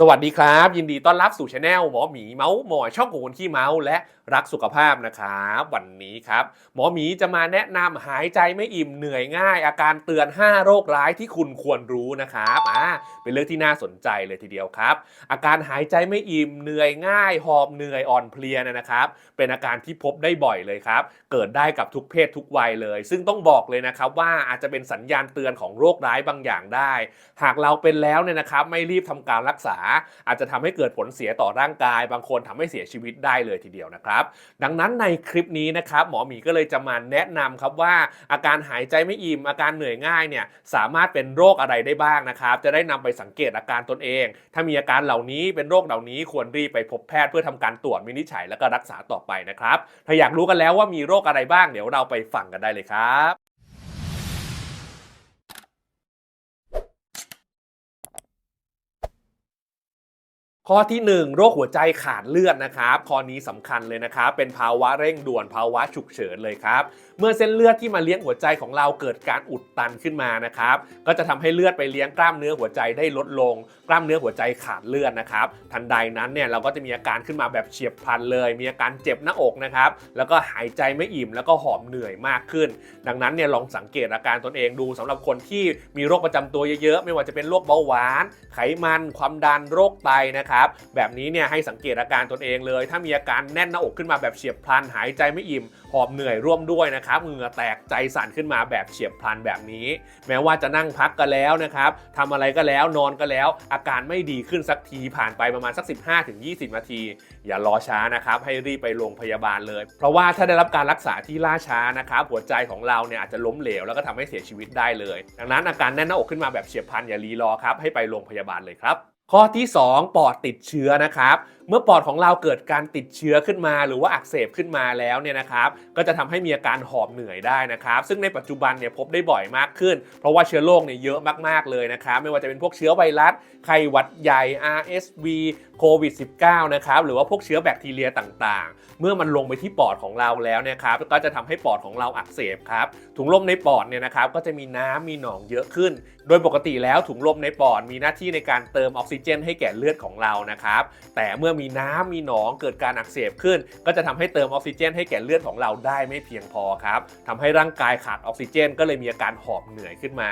สวัสดีครับ ยินดีต้อนรับสู่ช anel หมอหมีเมาส์หมอยช่องของคนขี้เมาส์และรักสุขภาพนะครับวันนี้ครับ หมอหมีจะมาแนะนำหายใจไม่อิ่มเหนื่อยง่าย อาการเตือน 5 โรคร้ายที่คุณควรรู้นะครับอ่าเป็นเรื่องที่น่าสนใจเลยทีเดียวครับ อาการหายใจไม่อิ่มเหนื่อยง่าย หอบเหนื่อยอ่อนเพลียนยนะครับ เป็นอาการที่พบได้บ่อยเลยครับ เกิดได้กับทุกเพศทุกวัยเลย ซึ่งต้องบอกเลยนะครับว่าอาจจะเป็นสัญญาณเตือนของโรคร้ายบางอย่างได้ หากเราเป็นแล้วเนี่ยนะครับ ไม่รีบทำการรักษาอาจจะทำให้เกิดผลเสียต่อร่างกาย บางคนทำให้เสียชีวิตได้เลยทีเดียวนะครับ ดังนั้นในคลิปนี้นะครับหมอหมีก็เลยจะมาแนะนำครับว่า อาการหายใจไม่อิ่มอาการเหนื่อยง่ายเนี่ยสามารถเป็นโรคอะไรได้บ้างนะครับ จะได้นำไปสังเกตอาการตนเอง ถ้ามีอาการเหล่านี้เป็นโรคเหล่านี้ควรรีบไปพบแพทย์เพื่อทำการตรวจวินิจฉัยแล้วก็รักษาต่อไปนะครับถ้าอยากรู้กันแล้วว่ามีโรคอะไรบ้างเดี๋ยวเราไปฟังกันได้เลยครับ ข้อที่ 1 โรคหัวใจขาดเลือดนะครับข้อนี้สำคัญเลยนะครับเป็นภาวะเร่งด่วนภาวะฉุกเฉินเลยครับ เมื่อเส้นเลือดที่มาเลี้ยงหัวใจของเราเกิดการอุดตันขึ้นมานะครับก็จะทำให้เลือดไปเลี้ยงกล้ามเนื้อหัวใจได้ลดลง กล้ามเนื้อหัวใจขาดเลือดนะครับทันใดนั้นเนี่ยเราก็จะมีอาการขึ้นมาแบบเฉียบพลันเลย มีอาการเจ็บหน้าอกนะครับแล้วก็หายใจไม่อิ่มแล้วก็หอบเหนื่อยมากขึ้น ดังนั้นเนี่ยลองสังเกตอาการตนเองดูสำหรับคนที่มีโรคประจำตัวเยอะๆไม่ว่าจะเป็นโรคเบาหวาน ไขมัน ความดันโรคไตนะครับแบบนี้เนี่ยให้สังเกตอาการตนเองเลย ถ้ามีอาการแน่นหน้าอกขึ้นมาแบบเฉียบพลันหายใจไม่อิ่มหอบเหนื่อยร่วมด้วยนะครับเหงื่อแตกใจสั่นขึ้นมาแบบเฉียบพลันแบบนี้ แม้ว่าจะนั่งพักก็แล้วนะครับทำอะไรก็แล้วนอนก็แล้ว อาการไม่ดีขึ้นสักทีผ่านไปประมาณสัก 15-20 นาที อย่ารอช้านะครับให้รีบไปโรงพยาบาลเลย เพราะว่าถ้าได้รับการรักษาที่ล่าช้านะครับหัวใจของเราเนี่ยอาจจะล้มเหลวแล้วก็ทำให้เสียชีวิตได้เลย ดังนั้นอาการแน่นหน้าอกขึ้นมาแบบเฉียบพลันอย่ารีรอครับให้ไปโรงพยาบาลเลยครับ ข้อที่ 2 ปอดติดเชื้อนะครับ เมื่อปอดของเราเกิดการติดเชื้อขึ้นมา หรือว่าอักเสบขึ้นมาแล้วเนี่ยนะครับ ก็จะทำให้มีอาการหอบเหนื่อยได้นะครับ ซึ่งในปัจจุบันเนี่ยพบได้บ่อยมากขึ้น เพราะว่าเชื้อโรคเนี่ยเยอะมากๆเลยนะครับ ไม่ว่าจะเป็นพวกเชื้อไวรัส ไข้หวัดใหญ่ RSV โควิด -19 นะครับ หรือว่าพวกเชื้อแบคทีเรียต่างๆ เมื่อมันลงไปที่ปอดของเราแล้วเนี่ยครับ ก็จะทำให้ปอดของเราอักเสบครับ ถุงลมในปอดเนี่ยนะครับ ก็จะมีน้ำมีหนองเยอะขึ้น โดยปกติแล้วถุงลมในปอดมีหน้าที่ในการเติมออกซิเจน ให้แก่เลือดของเรานะครับ แต่เมื่อมีน้ำมีหนองเกิดการอักเสบขึ้น ก็จะทำให้เติมออกซิเจน ให้แก่เลือดของเราได้ไม่เพียงพอครับทำให้ร่างกายขาดออกซิเจน ก็เลยมีอาการหอบเหนื่อยขึ้นมา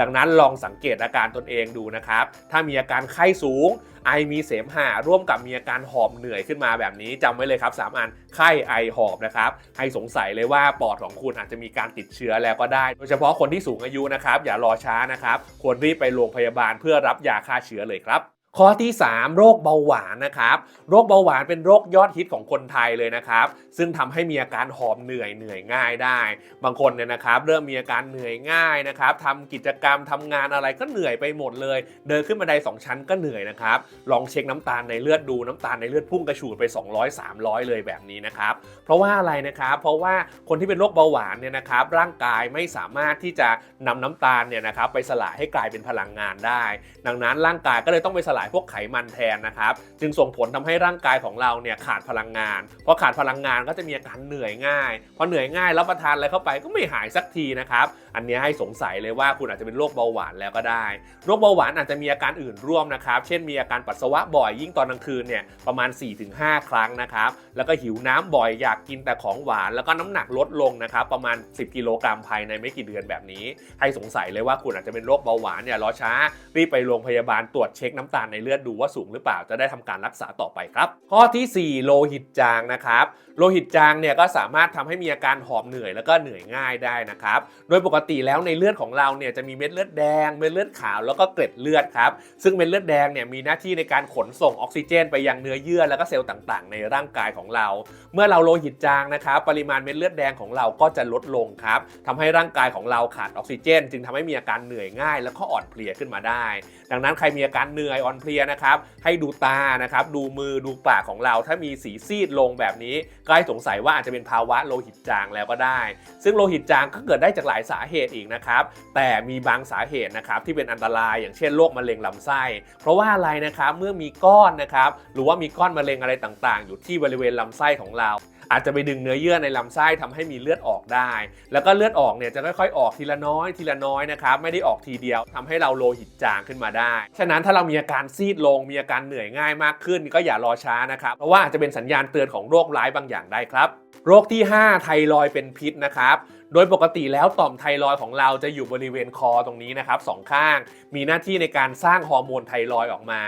ดังนั้นลองสังเกตอาการตนเองดูนะครับ ถ้ามีอาการไข้สูง ไอมีเสมหะร่วมกับมีอาการหอบเหนื่อยขึ้นมาแบบนี้จำไว้เลยครับ 3 อันไข้ไอหอบนะครับให้สงสัยเลยว่าปอดของคุณอาจจะมีการติดเชื้อแล้วก็ได้ โดยเฉพาะคนที่สูงอายุนะครับ อย่ารอช้านะครับ ควรรีบไปโรงพยาบาลเพื่อรับยาฆ่าเชื้อเลยครับ ข้อที่ 3 โรคเบาหวานนะครับ โรคเบาหวานเป็นโรคยอดฮิตของคนไทยเลยนะครับ ซึ่งทำให้มีอาการหอบเหนื่อยเหนื่อยง่ายได้ บางคนเนี่ยนะครับ เริ่มมีอาการเหนื่อยง่ายนะครับทำกิจกรรมทำงานอะไรก็เหนื่อยไปหมดเลย เดินขึ้นบันไดสองชั้นก็เหนื่อยนะครับ ลองเช็คน้ำตาลในเลือดดูน้ำตาลในเลือดพุ่งกระฉูดไป 200 300 เลยแบบนี้นะครับ เพราะว่าอะไรนะครับ เพราะว่าคนที่เป็นโรคเบาหวานเนี่ยนะครับ ร่างกายไม่สามารถที่จะนำน้ำตาลเนี่ยนะครับไปสลายให้กลายเป็นพลังงานได้ ดังนั้นร่างกายก็เลยต้องไปสลายายพวกไขมันแทนนะครับ จึงส่งผลทำให้ร่างกายของเราเนี่ยขาดพลังงานพอขาดพลังงานก็จะมีอาการเหนื่อยง่ายพอเหนื่อยง่ายรับประทานอะไรเข้าไปก็ไม่หายสักทีนะครับอันนี้ให้สงสัยเลยว่าคุณอาจจะเป็นโรคเบาหวานแล้วก็ได้โรคเบาหวานอาจจะมีอาการอื่นร่วมนะครับ เช่นมีอาการปัสสาวะบ่อยยิ่งตอนกลางคืนเนี่ยประมาณ 4-5 ครั้งนะครับ แล้วก็หิวน้ำบ่อยอยากกินแต่ของหวานแล้วก็น้ำหนักลดลงนะครับประมาณ 10 กิโลกรัมภายในไม่กี่เดือนแบบนี้ ให้สงสัยเลยว่าคุณอาจจะเป็นโรคเบาหวานเนี่ยรอช้ารีบไปโรงพยาบาลตรวจเช็คน้ำตาลในเลือดดูว่าสูงหรือเปล่าจะได้ทำการรักษาต่อไปครับ ข้อทีสี่ 4 โลหิตจางนะครับ โลหิตจางเนี่ยก็สามารถทำให้มีอาการหอบเหนื่อยแล้วก็เหนื่อยง่ายได้นะครับ โดยปกติแล้วในเลือดของเราเนี่ยจะมีเม็ดเลือดแดง เม็ดเลือดขาวแล้วก็เกล็ดเลือดครับ ซึ่งเม็ดเลือดแดงเนี่ยมีหน้าที่ในการขนส่งออกซิเจน ไปยังเนื้อเยื่อแล้วก็เซลล์ต่างๆ ในร่างกายของเรา เมื่อเราโลหิตจางนะครับ ปริมาณเม็ดเลือดแดงของเราก็จะลดลงครับทำให้ร่างกายของเราขาดออกซิเจน จึงทำให้มีอาการเหนื่อยง่าย แล้วก็อ่อนเพลียขึ้นมาได้ ดังนั้นใครมีอาการเหนื่อยอ่อนเพลียนะครับให้ดูตานะครับดูมือดูปากของเราถ้ามีสีซีดลงแบบนี้ ก็ให้สงสัยว่าอาจจะเป็นภาวะโลหิตจางแล้วก็ได้ ซึ่งโลหิตจางก็เกิดได้จากหลายสาเหตุอีกนะครับแต่มีบางสาเหตุนะครับที่เป็นอันตรายอย่างเช่นโรคมะเร็งลำไส้ เพราะว่าอะไรนะครับเมื่อมีก้อนนะครับหรือว่ามีก้อนมะเร็งอะไรต่างๆ อยู่ที่บริเวณลำไส้ของเรา อาจจะไปดึงเนื้อเยื่อในลำไส้ทำให้มีเลือดออกได้ แล้วก็เลือดออกเนี่ยจะค่อยๆ ออกทีละน้อยทีละน้อยนะครับไม่ได้ออกทีเดียวทำให้เราโลหิตจางขึ้นมาได้ ฉะนั้นถ้าเรามีอาการซีดลงมีอาการเหนื่อยง่ายมากขึ้น ก็อย่ารอช้านะครับเพราะว่าอาจจะเป็นสัญญาณเตือนของโรคร้ายบางอย่างได้ครับโรคที่ 5 ไทรอยเป็นพิษนะครับ โดยปกติแล้วต่อมไทรอยของเราจะอยู่บริเวณคอตรงนี้นะครับสองข้าง มีหน้าที่ในการสร้างฮอร์โมนไทรอยออกมา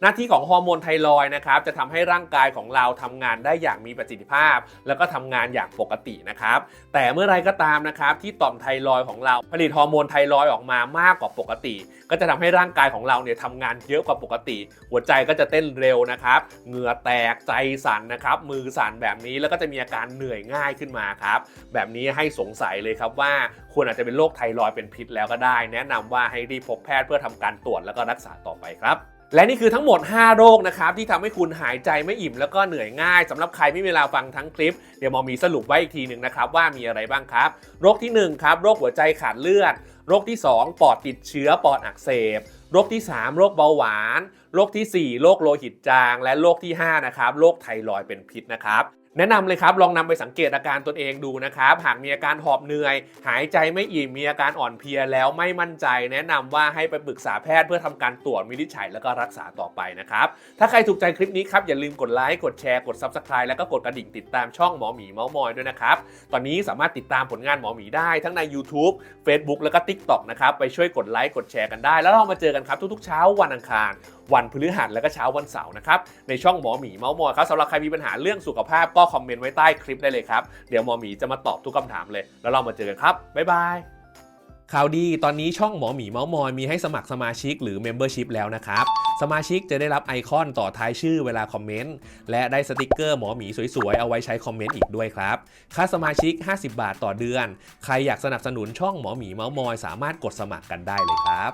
หน้าที่ของฮอร์โมนไทรอยนะครับจะทำให้ร่างกายของเราทำงานได้อย่างมีประสิทธิภาพ แล้วก็ทำงานอย่างปกตินะครับ แต่เมื่อไรก็ตามนะครับที่ต่อมไทรอยของเราผลิตฮอร์โมนไทรอยออกมามากกว่าปกติ ก็จะทำให้ร่างกายของเราเนี่ยทำงานเยอะกว่าปกติ หัวใจก็จะเต้นเร็วนะครับเหงื่อแตกใจสั่นนะครับมือสั่นแบบนี้แล้วก็จะมีอาการเหนื่อยง่ายขึ้นมาครับแบบนี้ให้สงสัยเลยครับว่าควรอาจจะเป็นโรคไทรอยด์เป็นพิษแล้วก็ได้ แนะนำว่าให้รีบพบแพทย์เพื่อทำการตรวจแล้วก็รักษาต่อไปครับและนี่คือทั้งหมด 5 โรคนะครับที่ทำให้คุณหายใจไม่อิ่มแล้วก็เหนื่อยง่ายสำหรับใครไม่มีเวลาฟังทั้งคลิป เดี๋ยวมอมีสรุปไว้อีกทีหนึ่งนะครับว่ามีอะไรบ้างครับ โรคที่ 1 ครับ โรคหัวใจขาดเลือด โรคที่ 2 ปอดติดเชื้อปอดอักเสบ โรคที่ 3 โรคเบาหวาน โรคทีสี่4 โรคโลหิตจาง และโรคที่5นะครับโรคไทรอยด์เป็นพิษนะครับ แนะนำเลยครับลองนำไปสังเกตอาการตนเองดูนะครับหากมีอาการหอบเหนื่อย หายใจไม่อิ่มมีอาการอ่อนเพลียแล้วไม่มั่นใจ แนะนำว่าให้ไปปรึกษาแพทย์เพื่อทำการตรวจวินิจฉัยแล้วก็รักษาต่อไปนะครับถ้าใครถูกใจคลิปนี้ครับอย่าลืมกดไลค์กดแชร์กด Subscribe แล้วก็กดกระดิ่งติดตามช่องหมอหมีเมาส์มอยด้วยนะครับตอนนี้สามารถติดตามผลงานหมอหมีได้ทั้งใน YouTube Facebook แล้วก็ TikTok นะครับไปช่วยกดไลค์กดแชร์กันได้ แล้วเรามาเจอกันครับทุกๆเช้าวันอังคาร วันพฤหัสแล้วก็เช้าวันเสาร์นะครับในช่องหมอหมีเมาส์มอยครับสำหรับใครมีปัญหาเรื่องสุขภาพก็คอมเมนต์ไว้ใต้คลิปได้เลยครับเดี๋ยวหมอหมีจะมาตอบทุกคำถามเลย แล้วเรามาเจอกันครับบ๊ายบายข่าวดีตอนนี้ช่องหมอหมีเมาส์มอยมีให้สมัครสมาชิกหรือ Membership แล้วนะครับ สมาชิกจะได้รับไอคอนต่อท้ายชื่อเวลาคอมเมนต์ และได้สติกเกอร์หมอหมีสวยๆ เอาไว้ใช้คอมเมนต์อีกด้วยครับ ค่าสมาชิก 50 บาทต่อเดือน ใครอยากสนับสนุนช่องหมอหมีเมาส์มอย สามารถกดสมัครกันได้เลยครับ